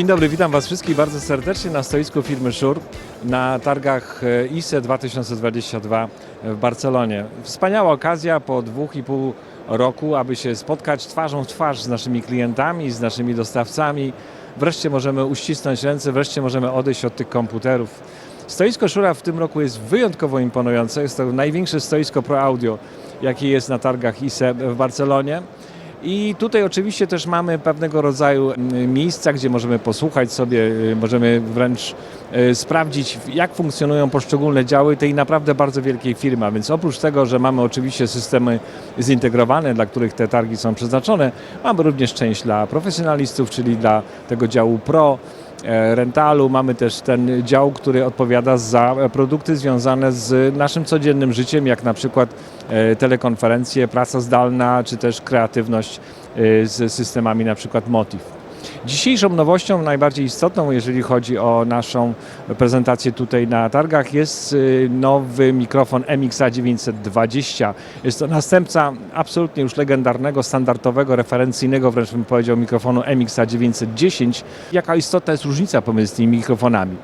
Dzień dobry, witam Was wszystkich bardzo serdecznie na stoisku firmy Shure na targach e, ISE 2022 w Barcelonie. Wspaniała okazja po dwóch i pół roku, aby się spotkać twarzą w twarz z naszymi klientami, z naszymi dostawcami. Wreszcie możemy uścisnąć ręce, wreszcie możemy odejść od tych komputerów. Stoisko Szura w tym roku jest wyjątkowo imponujące. Jest to największe stoisko pro audio, jakie jest na targach ISE w Barcelonie. I tutaj oczywiście też mamy pewnego rodzaju mm, miejsca, gdzie możemy posłuchać sobie, y, możemy wręcz y, sprawdzić, jak funkcjonują poszczególne działy tej naprawdę bardzo wielkiej firmy. A więc oprócz tego, że mamy oczywiście systemy zintegrowane, dla których te targi są przeznaczone, mamy również część dla profesjonalistów, czyli dla tego działu pro, rentalu. Mamy też ten dział, który odpowiada za produkty związane z naszym codziennym życiem, jak na przykład e, telekonferencje, praca zdalna, czy też kreatywność e, z systemami na przykład Motiv. Dzisiejszą nowością, najbardziej istotną, jeżeli chodzi o naszą prezentację tutaj na targach, jest y, nowy mikrofon MXA 920. Jest to następca absolutnie już legendarnego, standardowego, referencyjnego, wręcz bym powiedział, mikrofonu MXA 910. Jaka istotna jest różnica pomiędzy tymi mikrofonami?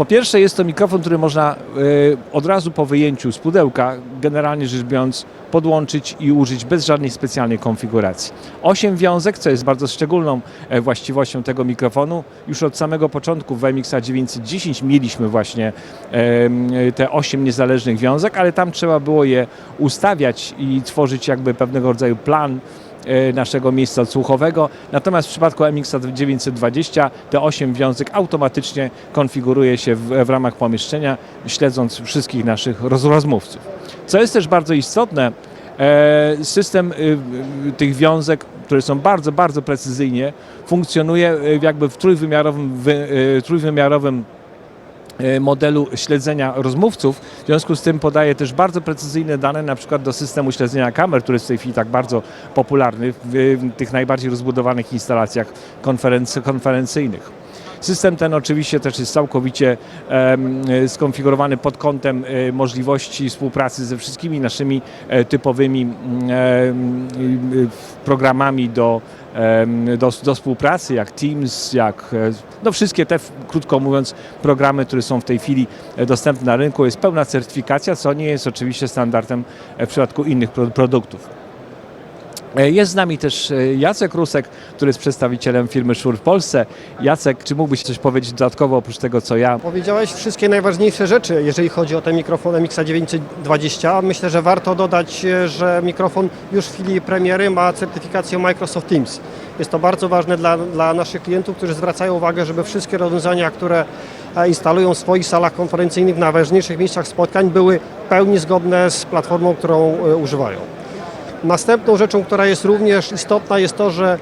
Po pierwsze jest to mikrofon, który można y, od razu po wyjęciu z pudełka, generalnie rzecz biorąc, podłączyć i użyć bez żadnej specjalnej konfiguracji. Osiem wiązek, co jest bardzo szczególną e, właściwością tego mikrofonu. Już od samego początku w MXA 910 mieliśmy właśnie te osiem niezależnych wiązek, ale tam trzeba było je ustawiać i tworzyć jakby pewnego rodzaju plan e, naszego miejsca odsłuchowego. Natomiast w przypadku MX 920 te 8 wiązek automatycznie konfiguruje się w, w ramach pomieszczenia, śledząc wszystkich naszych roz, rozmówców. Co jest też bardzo istotne, e, system y, y, tych wiązek, które są bardzo, bardzo precyzyjnie, funkcjonuje y, jakby w trójwymiarowym, wy, y, trójwymiarowym e, modelu śledzenia rozmówców. W związku z tym podaje też bardzo precyzyjne dane na przykład do systemu śledzenia kamer, który jest w tej chwili tak bardzo popularny w, tych najbardziej rozbudowanych instalacjach konferency, konferencyjnych. System ten oczywiście też jest całkowicie em, skonfigurowany pod kątem e, możliwości współpracy ze wszystkimi naszymi e, typowymi mm, e, programami do, do, do współpracy, jak Teams, jak e, no wszystkie te, krótko mówiąc, programy, które są w tej chwili e, dostępne na rynku. Jest pełna certyfikacja, co nie jest oczywiście standardem e, w przypadku innych pro, produktów. E, Jest z nami też e, Jacek Rusek, który jest przedstawicielem firmy Shure w Polsce. Jacek, czy mógłbyś coś powiedzieć dodatkowo oprócz tego, co ja? Powiedziałeś wszystkie najważniejsze rzeczy, jeżeli chodzi o ten mikrofon MXA 920. Myślę, że warto dodać, e, że mikrofon już w chwili premiery ma certyfikację Microsoft Teams. Jest to bardzo ważne dla, dla naszych klientów, którzy zwracają uwagę, żeby wszystkie rozwiązania, które instalują w swoich salach konferencyjnych na ważniejszych miejscach spotkań, były pełni zgodne z platformą, którą używają. Następną rzeczą, która jest również istotna, jest to, że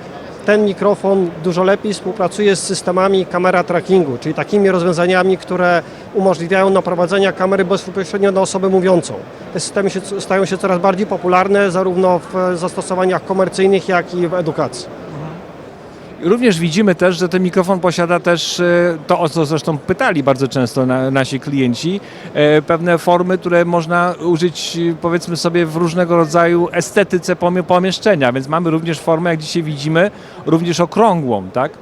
ten mikrofon dużo lepiej współpracuje z systemami kamera trackingu, czyli takimi rozwiązaniami, które umożliwiają naprowadzenie kamery bezpośrednio na osobę mówiącą. Te systemy się, stają się coraz bardziej popularne zarówno w zastosowaniach komercyjnych, jak i w edukacji. Również widzimy też, że ten mikrofon posiada też e, to, o co zresztą pytali bardzo często na, nasi klienci, e, pewne formy, które można użyć e, powiedzmy sobie w różnego rodzaju estetyce pomie- pomieszczenia, więc mamy również formę, jak dzisiaj widzimy, również okrągłą, tak?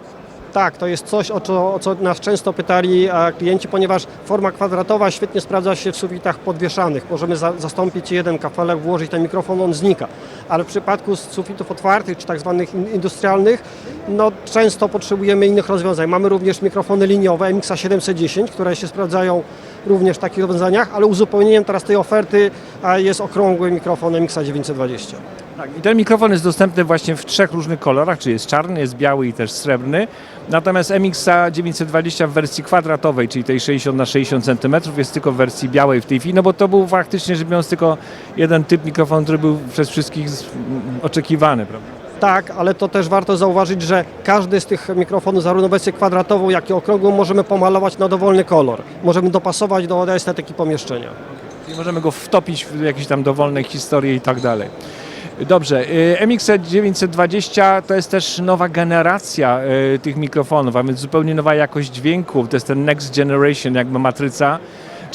Tak, to jest coś, o co, o co nas często pytali klienci, ponieważ forma kwadratowa świetnie sprawdza się w sufitach podwieszanych. Możemy za, zastąpić jeden kafelek, włożyć ten mikrofon, on znika. Ale w przypadku sufitów otwartych czy tak zwanych in- industrialnych, no często potrzebujemy innych rozwiązań. Mamy również mikrofony liniowe MXA 710, które się sprawdzają również w takich rozwiązaniach, ale uzupełnieniem teraz tej oferty jest okrągły mikrofon MXA 920. Tak, i ten mikrofon jest dostępny właśnie w trzech różnych kolorach, czyli jest czarny, jest biały i też srebrny. Natomiast MXA 920 w wersji kwadratowej, czyli tej 60 na 60 cm jest tylko w wersji białej w tej chwili, no bo to był faktycznie rzecz biorąc tylko jeden typ mikrofonu, który był przez wszystkich z- oczekiwany, prawda? Tak, ale to też warto zauważyć, że każdy z tych mikrofonów, zarówno wersję kwadratową, jak i okrągłą, możemy pomalować na dowolny kolor. Możemy dopasować do estetyki pomieszczenia. Czyli możemy go wtopić w jakieś tam dowolne historie i tak dalej. Dobrze, y, MX 920 to jest też nowa generacja y, tych mikrofonów, a więc zupełnie nowa jakość dźwięku. To jest ten next generation, jakby matryca.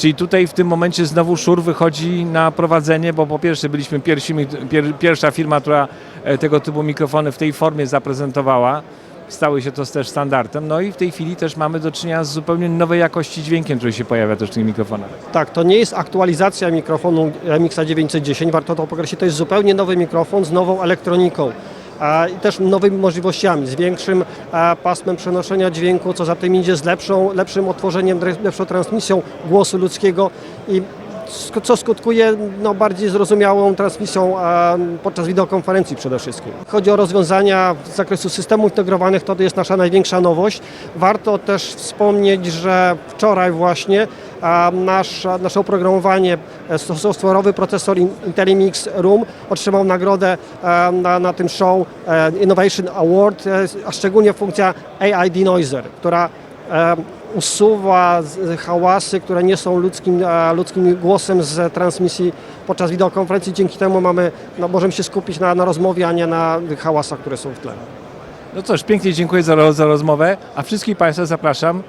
Czyli tutaj w tym momencie znowu Shure wychodzi na prowadzenie, bo po pierwsze byliśmy pierwszymi, pier, pierwsza firma, która e, tego typu mikrofony w tej formie zaprezentowała. stały się to też standardem. No i w tej chwili też mamy do czynienia z zupełnie nowej jakości dźwiękiem, który się pojawia też w tych mikrofonach. Tak, to nie jest aktualizacja mikrofonu MX 910, warto to podkreślić, to jest zupełnie nowy mikrofon z nową elektroniką. I też nowymi możliwościami, z większym pasmem przenoszenia dźwięku, co za tym idzie, z lepszą, lepszym otworzeniem, lepszą transmisją głosu ludzkiego i co skutkuje no, bardziej zrozumiałą transmisją a, podczas wideokonferencji przede wszystkim. Chodzi o rozwiązania z zakresu systemów integrowanych, to jest nasza największa nowość. Warto też wspomnieć, że wczoraj właśnie a, nasz, nasze oprogramowanie, e, so- software'owy procesor In- Intellimix Room otrzymał nagrodę e, na, na tym show e, Innovation Award, a szczególnie funkcja AI Denoiser, która e, usuwa hałasy, które nie są ludzkim, ludzkim głosem z transmisji podczas wideokonferencji. Dzięki temu mamy, no, możemy się skupić na, na rozmowie, a nie na hałasach, które są w tle. No cóż, pięknie dziękuję za, za rozmowę, a wszystkich Państwa zapraszam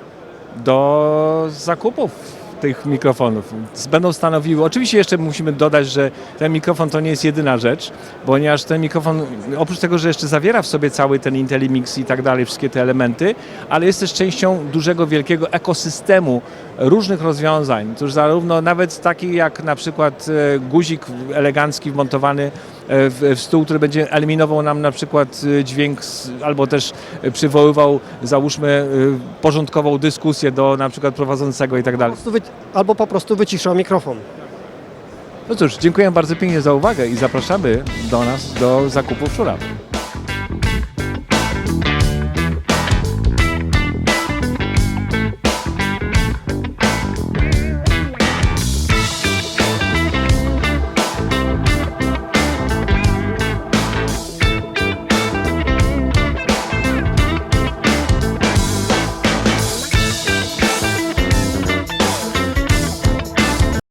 do zakupów tych mikrofonów. Będą stanowiły, oczywiście jeszcze musimy dodać, że ten mikrofon to nie jest jedyna rzecz, ponieważ ten mikrofon, oprócz tego, że jeszcze zawiera w sobie cały ten Intellimix i tak dalej, wszystkie te elementy, ale jest też częścią dużego, wielkiego ekosystemu różnych rozwiązań, już zarówno nawet takich jak na przykład e, guzik elegancki wmontowany e, w, stół, który będzie eliminował nam na przykład e, dźwięk albo też przywoływał, załóżmy, porządkową dyskusję do na przykład prowadzącego i tak dalej. Po prostu Albo po prostu wyciszał mikrofon. No cóż, dziękuję bardzo pięknie za uwagę i zapraszamy do nas do zakupów Szura.